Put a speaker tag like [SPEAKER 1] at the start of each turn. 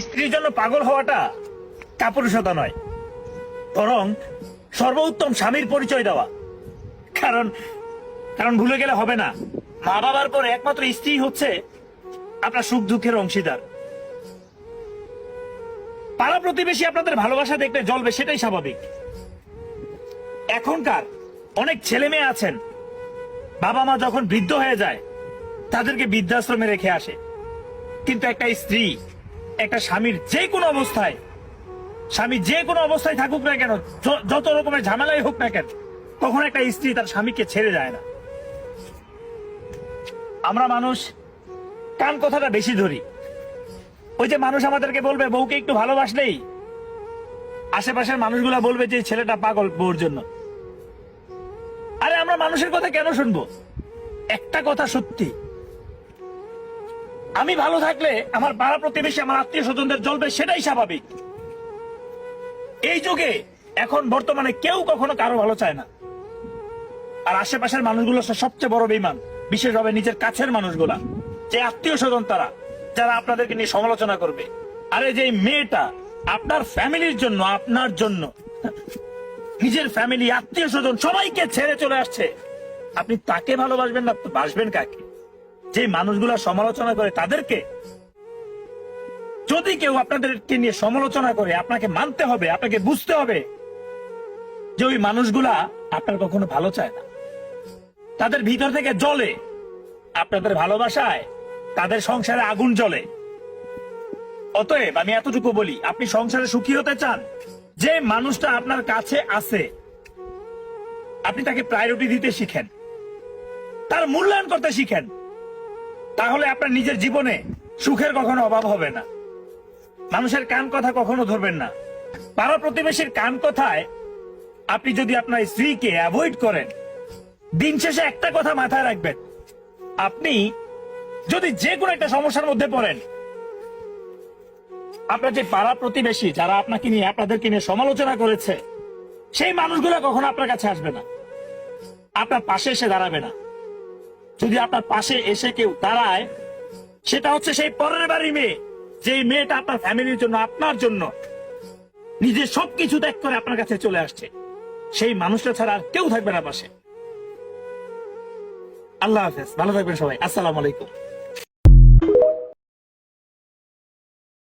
[SPEAKER 1] স্ত্রীর জন্য পাগল হওয়াটা কাপুরুষতা নয়, বরং সর্বোত্তম স্বামীর পরিচয় দেওয়া। কারণ কারণ ভুলে গেলে হবে না। মা বাবার পরে একমাত্র স্ত্রী হচ্ছে আপনার সুখ দুঃখের অংশীদার। পাড়া প্রতিবেশী আপনাদের ভালোবাসা দেখলে জ্বলবে, সেটাই স্বাভাবিক। এখনকার অনেক ছেলে মেয়ে আছেন বাবা মা যখন বৃদ্ধ হয়ে যায়, তাদেরকে বৃদ্ধাশ্রমে রেখে আসে। কিন্তু একটা স্ত্রী একটা স্বামীর যে কোনো অবস্থায়, স্বামী যে কোনো অবস্থায় থাকুক না কেন যত রকমের ঝামেলাই হোক না কেন তখন একটা স্ত্রী তার স্বামীকে ছেড়ে যায় না। আমরা মানুষ কান কথাটা বেশি ধরি। ওই যে মানুষ আমাদেরকে বলবে, বউকে একটু ভালোবাসলেই আশেপাশের মানুষগুলা বলবে যে, ছেলেটা পাগল বউর জন্য। আরে আমরা মানুষের কথা কেন শুনব? একটা কথা সত্যি আমি ভালো থাকলে আমার পাড়া প্রতিবেশী, আমার আত্মীয় স্বজনদের জ্বলবে সেটাই স্বাভাবিক। এই যুগে এখন বর্তমানে কেউ কখনো কারও ভালো চায় না। আর আশেপাশের মানুষগুলো সবচেয়ে বড় বেইমান বিশেষভাবে নিজের কাছের মানুষগুলা, যে আত্মীয় স্বজন তারা, যারা আপনাদেরকে নিয়ে সমালোচনা করবে। আরে যে মেয়েটা, আপনার ফ্যামিলির জন্য, আপনার জন্য। নিজের ফ্যামিলি, আত্মীয় স্বজন সবাইকে ছেড়ে চলে আসছে। আপনি তাকে ভালোবাসবেন না বাসবেন কাকে? যে মানুষগুলা সমালোচনা করে তাদেরকে, যদি কেউ আপনাদেরকে নিয়ে সমালোচনা করে, আপনাকে মানতে হবে, আপনাকে বুঝতে হবে যে ওই মানুষগুলা আপনার কখনো ভালো চায় না। তাদের ভিতর থেকে জ্বলে, আপনাদের ভালোবাসায় তাদের সংসারে আগুন জ্বলে। অতএব আমি এতটুকু বলি, আপনি সংসারে সুখী হতে চান, যে মানুষটা আপনার কাছে আছে, আপনি তাকে প্রায়োরিটি দিতে শিখেন, তার মূল্যায়ন করতে শিখেন। তাহলে আপনার নিজের জীবনে সুখের কখনো অভাব হবে না। মানুষের কান কথা কখনো ধরবেন না। পাড়া প্রতিবেশীর কান কথায় আপনি যদি আপনার স্ত্রীকে অ্যাভয়েড করেন, দিন শেষে একটা কথা মাথায় রাখবেন। আপনি যদি যে কোনো একটা সমস্যার মধ্যে পড়েন, আপনার যে পাড়া প্রতিবেশী যারা আপনাকে নিয়ে, আপনাদেরকে নিয়ে সমালোচনা করেছে, সেই মানুষগুলো কখনো আপনার কাছে আসবে না। আপনার পাশে এসে দাঁড়াবে না। যদি আপনার পাশে এসে কেউ দাঁড়ায়, সেটা হচ্ছে সেই পরের বাড়ির মেয়ে যে মেয়েটা আপনার ফ্যামিলির জন্য, আপনার জন্য নিজের সবকিছু ত্যাগ করে আপনার কাছে চলে আসছে। সেই মানুষটা ছাড়া আর কেউ থাকবে না পাশে। আল্লাহ হাফেজ, ভালো থাকবেন সবাই। আসসালামু আলাইকুম।